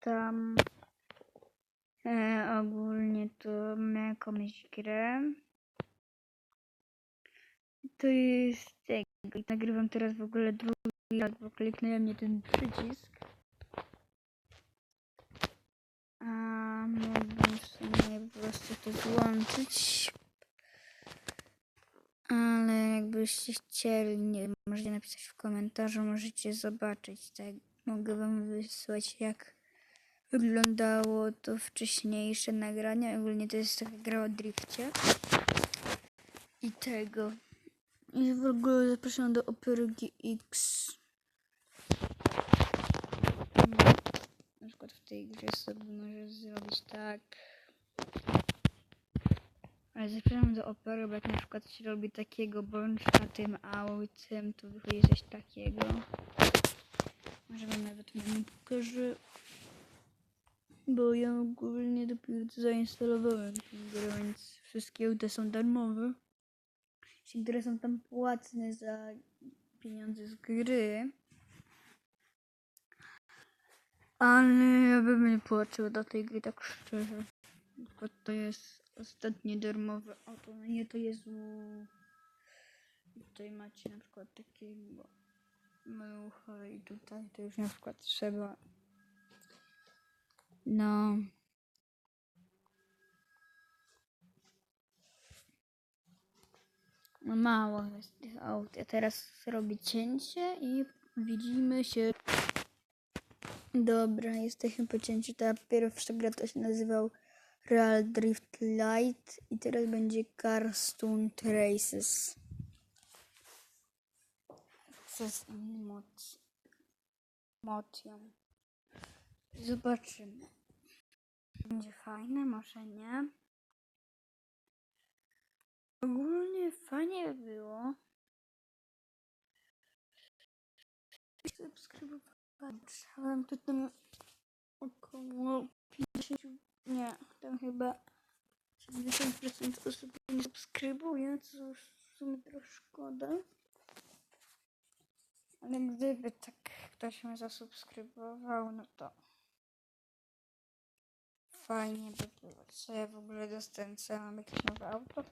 tam e, ogólnie to jakąś grę. To jest i Nagrywam teraz w ogóle drugi raz, bo kliknąłem ten przycisk. A mógłbym w sumie po prostu to złączyć. Ale jakbyście chcieli, nie możecie napisać w komentarzu, możecie zobaczyć. Tak, mogę wam wysłać jak wyglądało to wcześniejsze nagrania. Ogólnie to jest taka gra o drifcie. I tego. I w ogóle zapraszam do Opery GX. Na przykład w tej grze sobie możesz zrobić tak. Ale zapraszam do opery, bo jak na przykład się robi takiego bączka tym autem, to wychodzi coś takiego. Może wam nawet menu pokażę. Bo ja ogólnie dopiero to zainstalowałem tę grę, więc wszystkie auta są darmowe. Niektóre są tam płatne za pieniądze z gry. Ale ja bym nie płacił do tej gry, tak szczerze. Bo to jest ostatnie darmowe auto. No nie, to jest. Tutaj macie na przykład takiego malucha i tutaj to już na przykład trzeba no No mało jest tych aut. Ja teraz zrobię cięcie i widzimy się. Dobra, jesteśmy po cięciu. Ta pierwsza gra to się nazywał Real Drift Light i teraz będzie Carstone Traces. To jest inny mod. Motion. Zobaczymy. Będzie fajne, może nie. Ogólnie fajnie by było. Subskrybowałem. Trzymałem to tam około 50, nie, tam chyba 70% osób nie subskrybuje, co w sumie trochę szkoda. Ale gdyby tak ktoś mnie zasubskrybował, no to fajnie by było. Co ja w ogóle dostałem? Co ja mam jakieś nowe auto?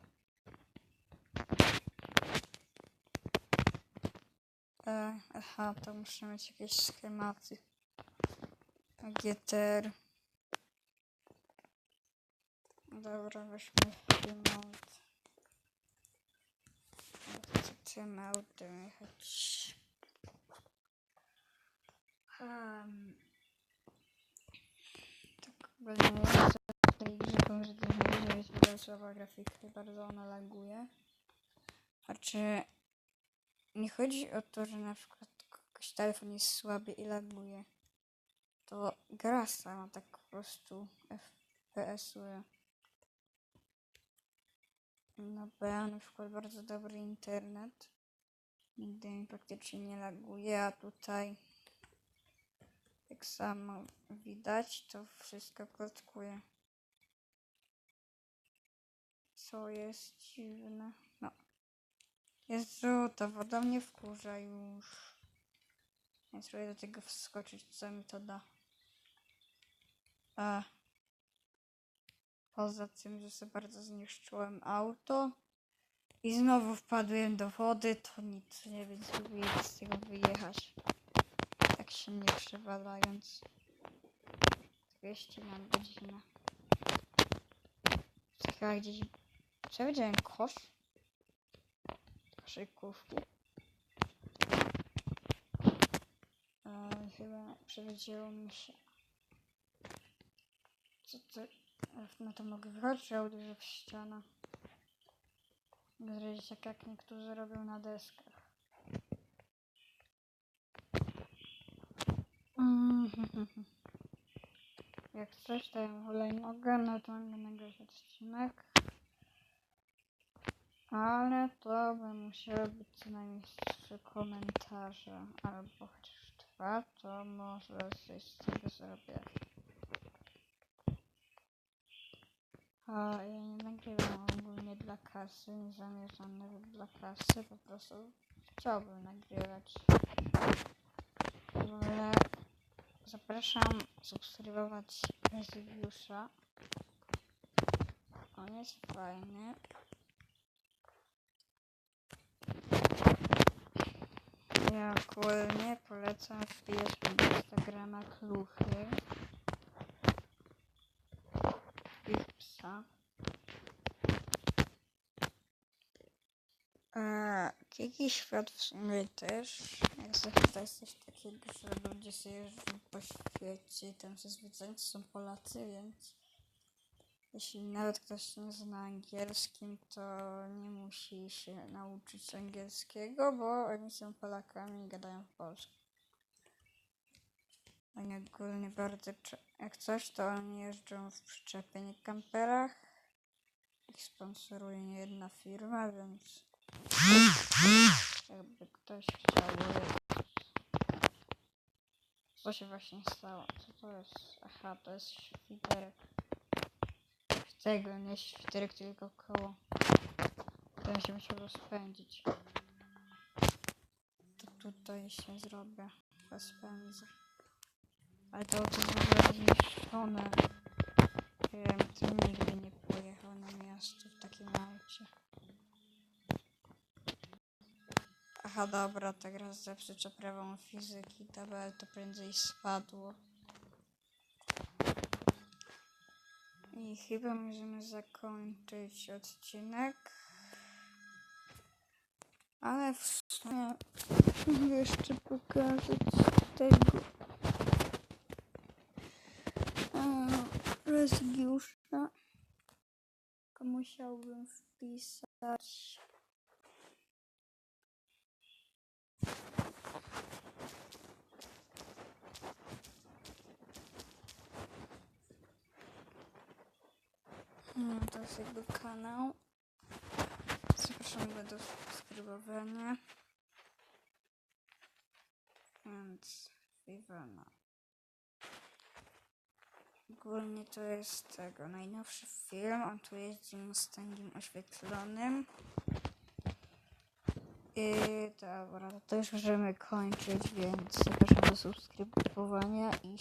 E, aha, to muszę mieć jakieś schematy. GTR. Dobra, weźmy schemat. Chcę tym autem jechać. Um, ogólnie muszę w tej grze że jest bardzo ona laguje. Znaczy, nie chodzi o to, że na przykład jakiś telefon jest słaby i laguje. To gra sama tak po prostu FPS-uje. No bo ja na przykład bardzo dobry internet. Nigdy mi praktycznie nie laguje, a tutaj jak samo widać, to wszystko klotkuje. Co jest dziwne. No. Jezu, ta woda mnie wkurza już. Ja spróbuję do tego wskoczyć, co mi to da. A. Poza tym, że sobie bardzo zniszczyłem auto i znowu wpadłem do wody, to nic nie wiem, spróbuję z tego wyjechać. Tak się nie przewalając. 200 na godzinę. Chyba gdzieś... Ja widziałem? Kosz? Koszykówki. Chyba przewidziało mi się. Co to? No to mogę wychodzić, a uderzę w ścianę. Zrobić tak jak niektórzy robią na deskach. Jak coś, to ja hulajnogę, no to mogę nagrać odcinek. Ale to by musiały być co najmniej trzy komentarze, albo chociaż dwa, to może coś z tego zrobię. A ja nie nagrywam ogólnie dla kasy, nie zamierzam nawet dla kasy, po prostu chciałbym nagrywać. Ogóle zapraszam subskrybować Rezygiusza. On jest fajny. Ja ogólnie polecam wbijać do Instagrama kluchy. Ich psa. Kiki Świat w sumie też. Jak jest coś takiego, że ludzie sobie jeżdżą po świecie i tam zazwyczaj są Polacy, więc jeśli nawet ktoś nie zna angielskim, to nie musi się nauczyć angielskiego, bo oni są Polakami i gadają po polsku. Oni ogólnie bardzo, jak coś, to oni jeżdżą w przyczepie, kamperach. Ich sponsoruje nie jedna firma, więc jakby ktoś chciał. Co się właśnie stało? Co to jest? Aha, to jest świterek. Tego, nie świterek, tylko koło. Ten się musiał rozpędzić. To tutaj się zrobię. Rozpędzę. Ale to to jest w ogóle zniszczone. Wiem, to nigdy nie pojechał na miasto w takim aucie. Aha, dobra, teraz zepsuć prawą fizyki, tabel to prędzej spadło. I chyba możemy zakończyć odcinek. Ale w sumie mogę jeszcze pokazać tego Rezgiusza. Musiałbym wpisać. To jest jakby kanał. Zapraszam go do subskrybowania. Więc Vivana. Ogólnie to jest tego najnowszy film. On tu jeździ Mustangiem oświetlonym. I dobra, to już możemy kończyć, więc zapraszam do subskrybowania i